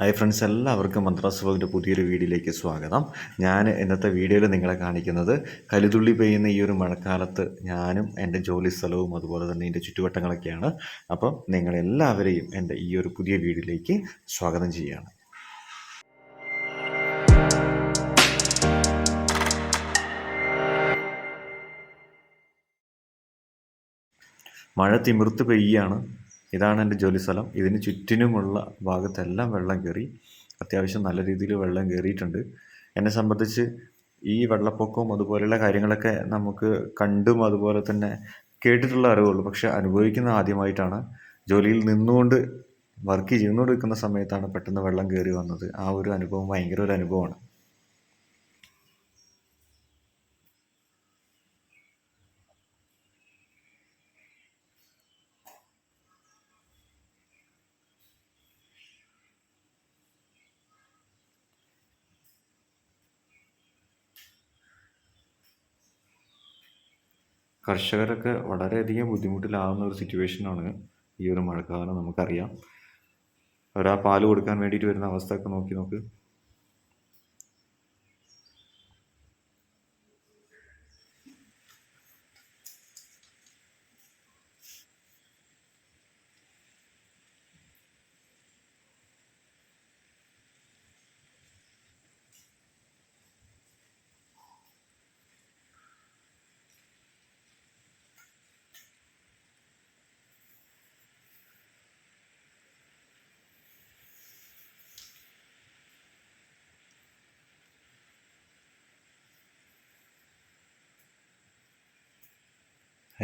Hi friends എല്ലാവർക്കും മദ്രാസ് വ്ലോഗിന്റെ പുതിയൊരു വീഡിയോയിലേക്ക് സ്വാഗതം. ഞാൻ ഇന്നത്തെ വീഡിയോയിൽ നിങ്ങളെ കാണിക്കുന്നത് കലുതുള്ളി പെയ്യുന്ന ഈ ഒരു മഴക്കാലത്ത് ഞാനും എന്റെ ജോലി സ്ഥലവും അതുപോലെ തന്നെ എന്റെ ചുറ്റുവട്ടങ്ങളൊക്കെയാണ്. അപ്പം നിങ്ങളെല്ലാവരെയും എന്റെ ഈ ഒരു പുതിയ വീഡിയോയിലേക്ക് സ്വാഗതം ചെയ്യുകയാണ്. മഴ തിമിർത്ത് പെയ്യാണ് ഇതാണ് എന്റെ ജോലി സ്ഥലം ഇതിന് ചുറ്റിനുമുള്ള ഭാഗത്തെല്ലാം വെള്ളം കയറി അത്യാവശ്യം നല്ല രീതിയിൽ വെള്ളം കയറിയിട്ടുണ്ട്. എന്നെ സംബന്ധിച്ച് ഈ വെള്ളപ്പൊക്കവും അതുപോലെയുള്ള കാര്യങ്ങളൊക്കെ നമുക്ക് കണ്ടും അതുപോലെ തന്നെ കേട്ടിട്ടുള്ള അറിവുള്ളൂ. പക്ഷെ അനുഭവിക്കുന്ന ആദ്യമായിട്ടാണ് ജോലിയിൽ നിന്നുകൊണ്ട് വർക്ക് ചെയ്തുകൊണ്ട് നിൽക്കുന്ന സമയത്താണ് പെട്ടെന്ന് വെള്ളം കയറി വന്നത്. ആ ഒരു അനുഭവം ഭയങ്കര ഒരു അനുഭവമാണ്. കർഷകരൊക്കെ വളരെയധികം ബുദ്ധിമുട്ടിലാവുന്ന ഒരു സിറ്റുവേഷനാണ് ഈ ഒരു മഴക്കാലം നമുക്കറിയാം. അവർ ആ പാൽ കൊടുക്കാൻ വേണ്ടിയിട്ട് വരുന്ന അവസ്ഥയൊക്കെ നോക്കി നോക്ക്.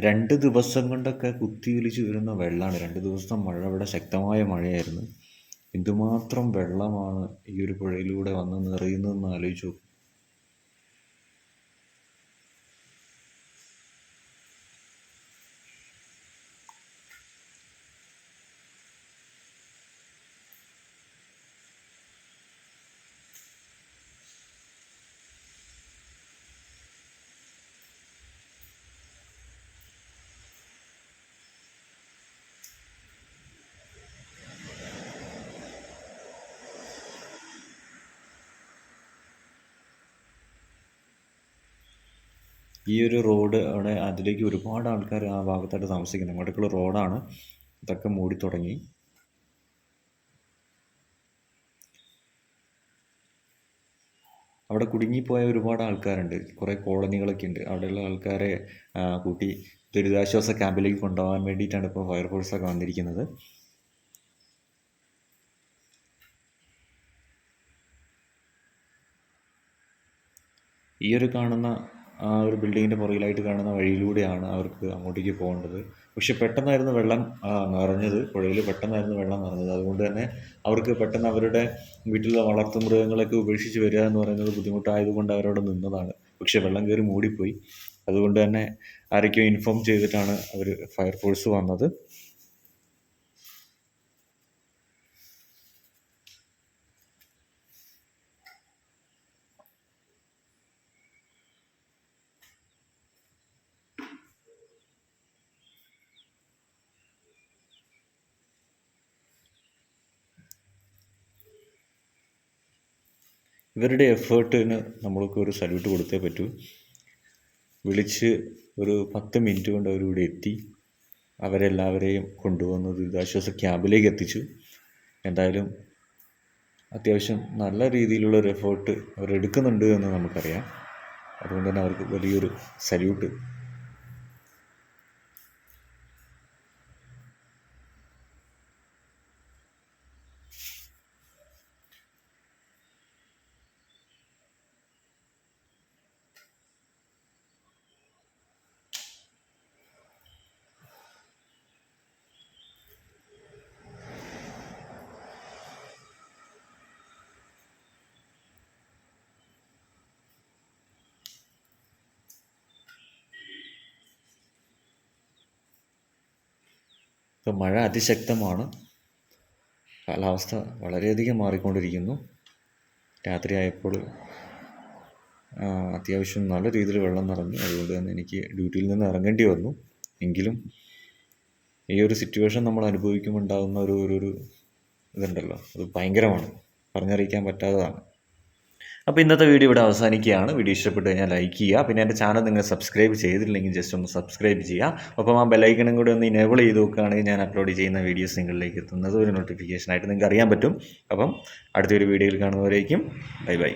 രണ്ട് ദിവസം കൊണ്ടൊക്കെ കുത്തിയൊലിച്ച് വരുന്ന വെള്ളമാണ് രണ്ട് ദിവസം മഴ ഇവിടെ ശക്തമായ മഴയായിരുന്നു. എന്തുമാത്രം വെള്ളമാണ് ഈ ഒരു പുഴയിലൂടെ വന്ന് നിറയുന്നതെന്ന് ആലോചിച്ച് നോക്ക്. ഈ ഒരു റോഡ് അവിടെ അതിലേക്ക് ഒരുപാട് ആൾക്കാർ ആ ഭാഗത്തായിട്ട് താമസിക്കുന്നത് അങ്ങോട്ടേക്കുള്ള റോഡാണ്. ഇതൊക്കെ മൂടി തുടങ്ങി. അവിടെ കുടുങ്ങിപ്പോയ ഒരുപാട് ആൾക്കാരുണ്ട്. കുറേ കോളനികളൊക്കെ ഉണ്ട്. അവിടെയുള്ള ആൾക്കാരെ കൂട്ടി ദുരിതാശ്വാസ ക്യാമ്പിലേക്ക് കൊണ്ടുപോകാൻ വേണ്ടിയിട്ടാണ് ഇപ്പോൾ ഫയർഫോഴ്സൊക്കെ വന്നിരിക്കുന്നത്. ഈ ഒരു കാണുന്ന ആ ഒരു ബിൽഡിങ്ങിന്റെ പുറകിലായിട്ട് കാണുന്ന വഴിയിലൂടെയാണ് അവർക്ക് അങ്ങോട്ടേക്ക് പോകേണ്ടത്. പക്ഷെ പെട്ടെന്നായിരുന്നു വെള്ളം നിറഞ്ഞത്. പുഴയിൽ പെട്ടെന്നായിരുന്നു വെള്ളം നിറഞ്ഞത്. അതുകൊണ്ട് തന്നെ അവർക്ക് പെട്ടെന്ന് അവരുടെ വീട്ടിലെ വളർത്തു മൃഗങ്ങളൊക്കെ ഉപേക്ഷിച്ച് വരിക എന്ന് പറയുന്നത് ബുദ്ധിമുട്ടായതുകൊണ്ട് അവരവിടെ നിന്നതാണ്. പക്ഷേ വെള്ളം കയറി മൂടിപ്പോയി. അതുകൊണ്ട് തന്നെ ആരൊക്കെയോ ഇൻഫോം ചെയ്തിട്ടാണ് അവർ ഫയർഫോഴ്സ് വന്നത്. ഇവരുടെ എഫേർട്ടിന് നമ്മൾക്ക് ഒരു സല്യൂട്ട് കൊടുത്തേ പറ്റൂ. വിളിച്ച് ഒരു പത്ത് മിനിറ്റ് കൊണ്ട് അവരിവിടെ എത്തി. അവരെല്ലാവരെയും കൊണ്ടുവന്ന് ദുരിതാശ്വാസ ക്യാമ്പിലേക്ക് എത്തിച്ചു. എന്തായാലും അത്യാവശ്യം നല്ല രീതിയിലുള്ള ഒരു എഫേർട്ട് അവരെടുക്കുന്നുണ്ട് എന്ന് നമുക്കറിയാം. അതുകൊണ്ട് തന്നെ അവർക്ക് വലിയൊരു സല്യൂട്ട് ഇപ്പം മഴ അതിശക്തമാണ്. കാലാവസ്ഥ വളരെയധികം മാറിക്കൊണ്ടിരിക്കുന്നു. രാത്രിയായപ്പോൾ അത്യാവശ്യം നല്ല രീതിയിൽ വെള്ളം നിറഞ്ഞു. അതുകൊണ്ട് തന്നെ എനിക്ക് ഡ്യൂട്ടിയിൽ നിന്ന് ഇറങ്ങേണ്ടി വന്നു. എങ്കിലും ഈ ഒരു സിറ്റുവേഷൻ നമ്മൾ അനുഭവിക്കുമ്പോൾ ഉണ്ടാകുന്ന ഒരു ഒരു ഇതുണ്ടല്ലോ. അത് ഭയങ്കരമാണ്. പറഞ്ഞറിയിക്കാൻ പറ്റാത്തതാണ്. അപ്പോൾ ഇന്നത്തെ വീഡിയോ ഇവിടെ അവസാനിക്കുകയാണ്. വീഡിയോ ഇഷ്ടപ്പെട്ട് കഴിഞ്ഞാൽ ലൈക്ക് ചെയ്യുക. പിന്നെ എന്റെ ചാനൽ നിങ്ങൾ സബ്സ്ക്രൈബ് ചെയ്തിട്ടില്ലെങ്കിൽ ജസ്റ്റ് ഒന്ന് സബ്സ്ക്രൈബ് ചെയ്യുക. ഒപ്പം ആ ബെലൈക്കണും കൂടി ഒന്ന് ഇനേബിൾ ചെയ്ത് നോക്കുകയാണെങ്കിൽ ഞാൻ അപ്ലോഡ് ചെയ്യുന്ന വീഡിയോസ് നിങ്ങളിലേക്ക് എത്തുന്നത് ഒരു നോട്ടിഫിക്കേഷനായിട്ട് നിങ്ങൾക്ക് അറിയാൻ പറ്റും. അപ്പം അടുത്തൊരു വീഡിയോയിൽ കാണുന്നവരേക്കും ബൈ ബൈ